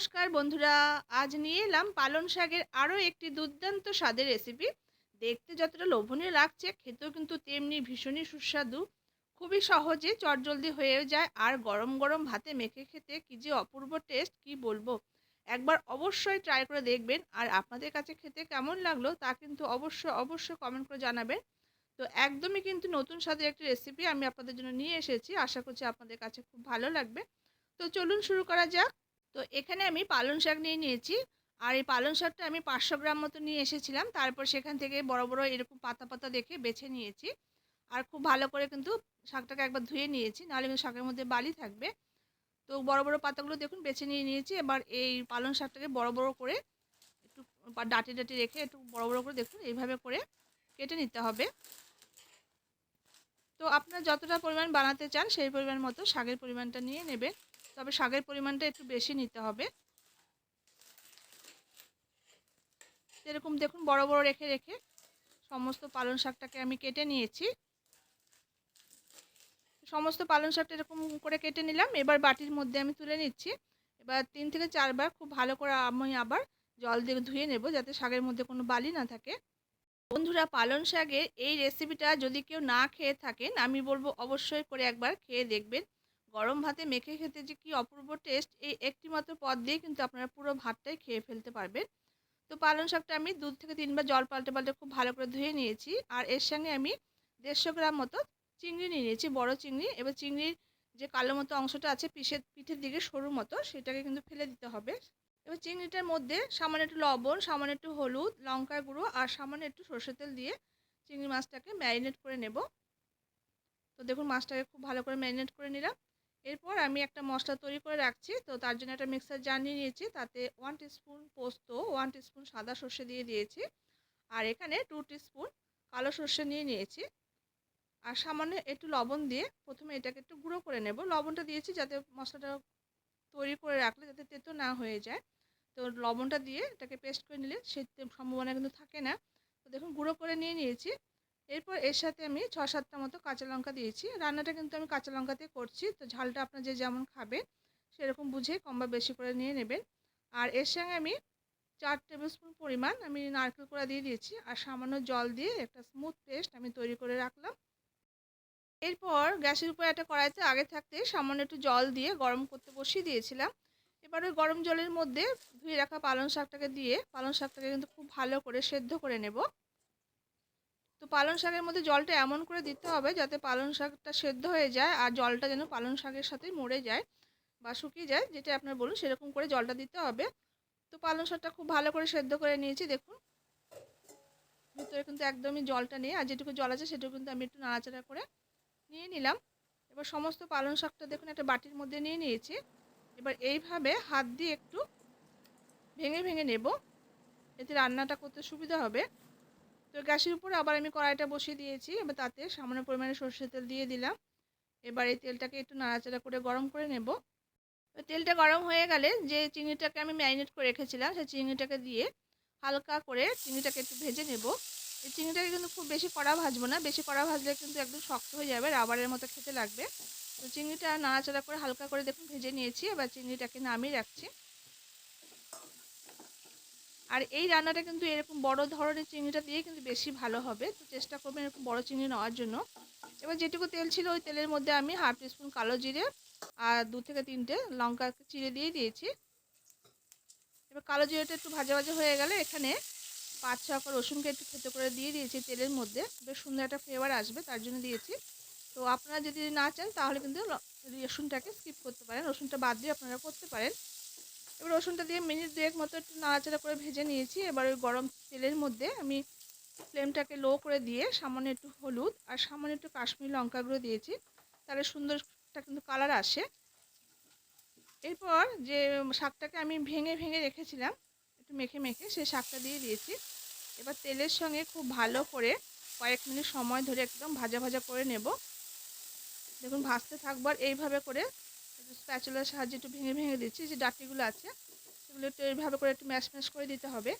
নমস্কার বন্ধুরা, আজ নিয়ে এলাম পালং শাকের আরও একটি দুর্দান্ত স্বাদের রেসিপি দেখতে যতটা লোভনীয় লাগছে, খেতেও কিন্তু তেমনি ভীষণই সুস্বাদু। খুবই সহজে চটজলদি হয়ে যায় আর গরম গরম ভাতে মেখে খেতে কি যে অপূর্ব টেস্ট কি বলব? একবার অবশ্যই ট্রাই করে দেখবেন আর আপনাদের কাছে খেতে কেমন লাগল তা কিন্তু অবশ্যই অবশ্যই কমেন্ট করে জানাবেন। তো একদমই কিন্তু নতুন স্বাদের একটি রেসিপি আমি আপনাদের জন্য নিয়ে এসেছি, আশা করছি আপনাদের কাছে খুব ভালো লাগবে। তো চলুন শুরু করা যাক। তো এখানে আমি পালং শাক নিয়ে নিয়েছি। আর এই পালং শাকটা আমি পাঁচশো গ্রাম মতো নিয়ে এসেছিলাম। তারপর সেখান থেকে বড় বড় এরকম পাতা পাতা দেখে বেছে নিয়েছি। আর খুব ভালো করে কিন্তু শাকটাকে একবার ধুয়ে নিয়েছি। নাহলে কিন্তু শাকের মধ্যে বালি থাকবে। তো বড় বড় পাতাগুলো দেখুন বেছে নিয়ে নিয়েছি। এবার এই পালং শাকটাকে বড় বড় করে একটু ডাটি ডাটি রেখে একটু বড় বড় করে দেখুন এইভাবে করে কেটে নিতে হবে। তো আপনারা যতটা পরিমাণ বানাতে চান সেই পরিমাণ মতো শাকের পরিমাণটা নিয়ে নেবেন। তবে শাকের পরিমাণটা একটু বেশি নিতে হবে। এরকম দেখুন, বড় বড় রেখে রেখে সমস্ত পালং শাকটাকে আমি কেটে নিয়েছি। সমস্ত পালং শাকটা এরকম করে কেটে নিলাম। এবার বাটির মধ্যে আমি তুলে নিচ্ছি। এবার তিন থেকে চারবার খুব ভালো করে আমি আবার জল দিয়ে ধুয়ে নেব যাতে শাকের মধ্যে কোনো বালি না থাকে। বন্ধুরা, পালং শাকের এই রেসিপিটা যদি কেউ না খেয়ে থাকেন, আমি বলব অবশ্যই করে একবার খেয়ে দেখবেন। গরম ভাতে মেখে খেতে যে কী অপূর্ব টেস্ট এই একটি মাত্র পদ দিয়ে কিন্তু আপনারা পুরো ভাতটাই খেয়ে ফেলতে পারবেন। তো পালং শাকটা আমি দুধ থেকে তিনবার জল পাল্টে পাল্টে খুব ভালো করে ধুয়ে নিয়েছি। আর এর সঙ্গে আমি দেড়শো গ্রাম মতো চিংড়ি নিয়ে নিয়েছি, বড় চিংড়ি। এবার চিংড়ির যে কালো মতো অংশটা আছে পিঠের পিঠের দিকে সরু মতো, সেটাকে কিন্তু ফেলে দিতে হবে। এবার চিংড়িটার মধ্যে সামান্য একটু লবণ, সামান্য একটু হলুদ, লঙ্কার গুঁড়ো আর সামান্য একটু সর্ষের তেল দিয়ে চিংড়ি মাছটাকে ম্যারিনেট করে নেব। তো দেখুন মাছটাকে খুব ভালো করে ম্যারিনেট করে নিলাম। এরপর আমি একটা মশলা তৈরি করে রাখছি। তো তার জন্য একটা মিক্সার জার নিয়ে নিয়েছি। তাতে ওয়ান টিস্পুন পোস্ত ওয়ান টিস্পুন সাদা সর্ষে দিয়ে দিয়েছি। আর এখানে টু টিস্পুন কালো সর্ষে নিয়ে নিয়েছি। আর সামান্য একটু লবণ দিয়ে প্রথমে এটাকে একটু গুঁড়ো করে নেব। লবণটা দিয়েছি যাতে মশলাটা তৈরি করে রাখলে যাতে তেতো না হয়ে যায়। তো লবণটা দিয়ে এটাকে পেস্ট করে নিলে সে সম্ভাবনা কিন্তু থাকে না। তো দেখুন, গুঁড়ো করে নিয়ে নিয়েছি। এরপর এর সাথে আমি ছ সাতটা মতো কাঁচা লঙ্কা দিয়েছি। রান্নাটা কিন্তু আমি কাঁচা লঙ্কাতে করছি। তো ঝালটা আপনার যে যেমন খাবেন, সেরকম বুঝে কম বা বেশি করে নিয়ে নেবেন। আর এর সঙ্গে আমি চার টেবিল স্পুন পরিমাণ আমি নারকেল কড়া দিয়ে দিয়েছি। আর সামান্য জল দিয়ে একটা স্মুথ পেস্ট আমি তৈরি করে রাখলাম। এরপর গ্যাসের উপরে একটা কড়াইতে আগে থাকতে সামান্য একটু জল দিয়ে গরম করতে বসিয়ে দিয়েছিলাম। এবার ওই গরম জলের মধ্যে ধুয়ে রাখা পালং শাকটাকে দিয়ে, পালং শাকটাকে কিন্তু খুব ভালো করে সেদ্ধ করে নেব। তো পালং শাকের মধ্যে জলটা এমন করে দিতে হবে যাতে পালং শাকটা সেদ্ধ হয়ে যায় আর জলটা যেন পালং শাকের সাথে মরে যায় বা শুকিয়ে যায়, যেটা আপনার বলুন সেরকম করে জলটা দিতে হবে। তো পালং শাকটা খুব ভালো করে সেদ্ধ করে নিয়েছি, দেখুন। ভিতরে কিন্তু একদমই জলটা নেই আর যেটুকু জল আছে সেটুকু কিন্তু আমি একটু নাড়াচাড়া করে নিয়ে নিলাম। এবার সমস্ত পালং শাকটা দেখুন একটা বাটির মধ্যে নিয়ে নিয়েছি। এবার এইভাবে হাত দিয়ে একটু ভেঙে ভেঙে নেব। এতে রান্নাটা করতে সুবিধা হবে। তো গ্যাসের উপর আবার আমি কড়াইটা বসিয়ে দিয়েছি। এবার তাতে সামান্য পরিমাণে সর্ষের তেল দিয়ে দিলাম। এবার এই তেলটাকে একটু নাড়াচাড়া করে গরম করে নেব। তেলটা গরম হয়ে গেলে যে চিংড়িটাকে আমি ম্যারিনেট করে রেখেছিলাম, সেই চিংড়িটাকে দিয়ে হালকা করে চিংড়িটাকে একটু ভেজে নেব। এই চিংড়িটাকে কিন্তু খুব বেশি কড়া ভাজবো না। বেশি কড়া ভাজলে কিন্তু একদম শক্ত হয়ে যাবে, রাবারের মতো খেতে লাগবে। তো চিংড়িটা নাড়াচাড়া করে হালকা করে দেখুন ভেজে নিয়েছি। এবার চিংড়িটাকে নামিয়ে রাখছি। আর এই রান্নাটা কিন্তু এরকম বড় ধরনের চিংড়িটা দিয়ে কিন্তু বেশি ভালো হবে। তো চেষ্টা করবেন এরকম বড় চিংড়ি নেওয়ার জন্য। এবার যেটুকু তেল ছিল ওই তেলের মধ্যে আমি হাফ টিস্পুন কালো জিরে আর দু থেকে তিনটে লঙ্কা চিড়ে দিয়ে দিয়েছি। এবার কালো জিরেটা একটু ভাজা ভাজা হয়ে গেলে এখানে পাঁচ ছ রসুনকে একটু খেতে করে দিয়ে দিয়েছি তেলের মধ্যে। বেশ সুন্দর একটা ফ্লেভার আসবে তার জন্য দিয়েছি। তো আপনারা যদি না চান তাহলে কিন্তু রসুনটাকে স্কিপ করতে পারেন। রসুনটা বাদ দিয়ে আপনারা করতে পারেন। এবার রসুনটা দিয়ে মিনিট দুয়েক মতো একটু নাড়াচাড়া করে ভেজে নিয়েছি। এবার ওই গরম তেলের মধ্যে আমি ফ্লেমটাকে লো করে দিয়ে সামান্য একটু হলুদ আর সামান্য একটু কাশ্মীর লঙ্কা গুঁড়ো দিয়েছি। তাহলে সুন্দর একটা কিন্তু কালার আসে। এরপর যে শাকটাকে আমি ভেঙে ভেঙে রেখেছিলাম, একটু মেখে মেখে সেই শাকটা দিয়ে দিয়েছি। এবার তেলের সঙ্গে খুব ভালো করে কয়েক মিনিট সময় ধরে একদম ভাজা ভাজা করে নেব। দেখুন ভাজতে থাকবার এইভাবে করে স্প্যাচুলার সাহায্যে একটু ভেঙে ভেঙে দিচ্ছি, যে ডাটিগুলো আছে, সেগুলো একটু এইভাবে করে একটু ম্যাশ ম্যাশ করে দিতে হবে।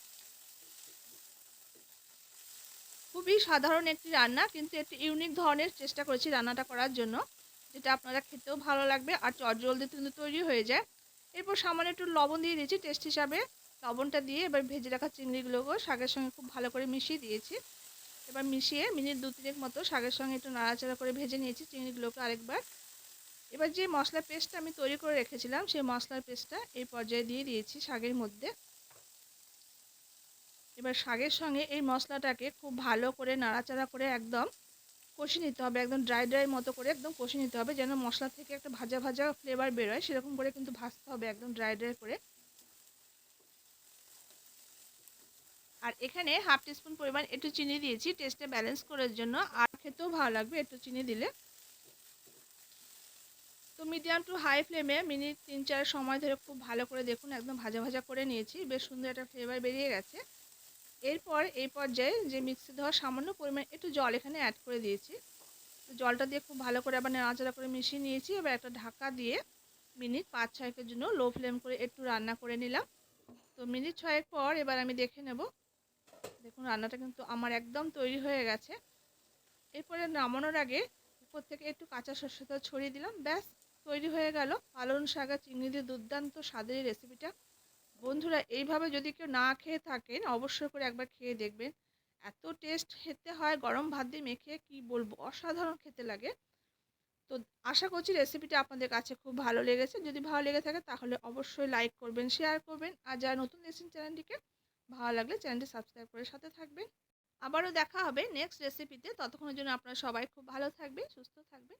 খুবই সাধারণ একটি রান্না, কিন্তু একটি ইউনিক ধরনের চেষ্টা করেছি রান্নাটা করার জন্য, যেটা আপনারা খেতেও ভালো লাগবে আর চটজলদি কিন্তু তৈরি হয়ে যায়। এরপর সামান্য একটু লবণ দিয়ে দিয়েছি টেস্ট হিসাবে লবণটা দিয়ে এবার ভেজে রাখা চিংড়িগুলোকেও শাকের সঙ্গে খুব ভালো করে মিশিয়ে দিয়েছি। এবার মিশিয়ে মিনিট দু তিনেক মতো শাকের সঙ্গে একটু নাড়াচাড়া করে ভেজে নিয়েছি, চিংড়িগুলোকে আরেকবার। এবার যে মশলা পেস্টটা আমি তৈরি করে রেখেছিলাম, সেই মশলার পেস্টটা এই পর্যায়ে দিয়ে দিয়েছি শাকের মধ্যে। এবার শাকের সঙ্গে এই মশলাটাকে খুব ভালো করে নাড়াচাড়া করে একদম কষে নিতে হবে, একদম ড্রাই ড্রাই মতো করে একদম কষে নিতে হবে, যেন মশলা থেকে একটা ভাজা ভাজা ফ্লেভার বেরোয়, সেরকম করে কিন্তু ভাজতে হবে একদম ড্রাই ড্রাই করে। আর এখানে হাফ টিস্পুন পরিমাণ একটু চিনি দিয়েছি টেস্টে ব্যালেন্স করার জন্য। আর খেতেও ভালো লাগবে একটু চিনি দিলে। তো মিডিয়াম টু হাই ফ্লেমে মিনিট তিন চার সময় ধরে খুব ভালো করে দেখুন, একদম ভাজা ভাজা করে নিয়েছি। বেশ সুন্দর একটা ফ্লেভার বেরিয়ে গেছে। এরপর এই পর্যায়ে যে মিক্সি ধোয়া সামান্য পরিমাণ একটু জল এখানে অ্যাড করে দিয়েছি। তো জলটা দিয়ে খুব ভালো করে আবার নাড়াচাড়া করে মিশিয়ে নিয়েছি। এবার একটা ঢাকা দিয়ে মিনিট পাঁচ ছয়েকের জন্য লো ফ্লেম করে একটু রান্না করে নিলাম। তো মিনিট ছয়েক পর এবার আমি দেখে নেব। দেখুন, রান্নাটা কিন্তু আমার একদম তৈরি হয়ে গেছে। এরপরে নামানোর আগে উপর থেকে একটু কাঁচা সর্ষে ছড়িয়ে দিলাম। ব্যাস তৈরি হয়ে গেল পালন শাকা চিংড়ি দিয়ে দুর্দান্ত স্বাদের রেসিপিটা বন্ধুরা, এইভাবে যদি কেউ না খেয়ে থাকেন, অবশ্যই করে একবার খেয়ে দেখবেন। এত টেস্ট খেতে হয়, গরম ভাত দিয়ে মেখে কি বলব, অসাধারণ খেতে লাগে। তো আশা করছি রেসিপিটা আপনাদের কাছে খুব ভালো লেগেছে। যদি ভালো লেগে থাকে, তাহলে অবশ্যই লাইক করবেন শেয়ার করবেন। আর যারা নতুন দেখছেন চ্যানেলটিকে ভালো লাগলে চ্যানেলটি সাবস্ক্রাইব করে সাথে থাকবেন। আবারও দেখা হবে নেক্সট রেসিপিতে ততক্ষণের জন্য আপনারা সবাই খুব ভালো থাকবেন, সুস্থ থাকবেন।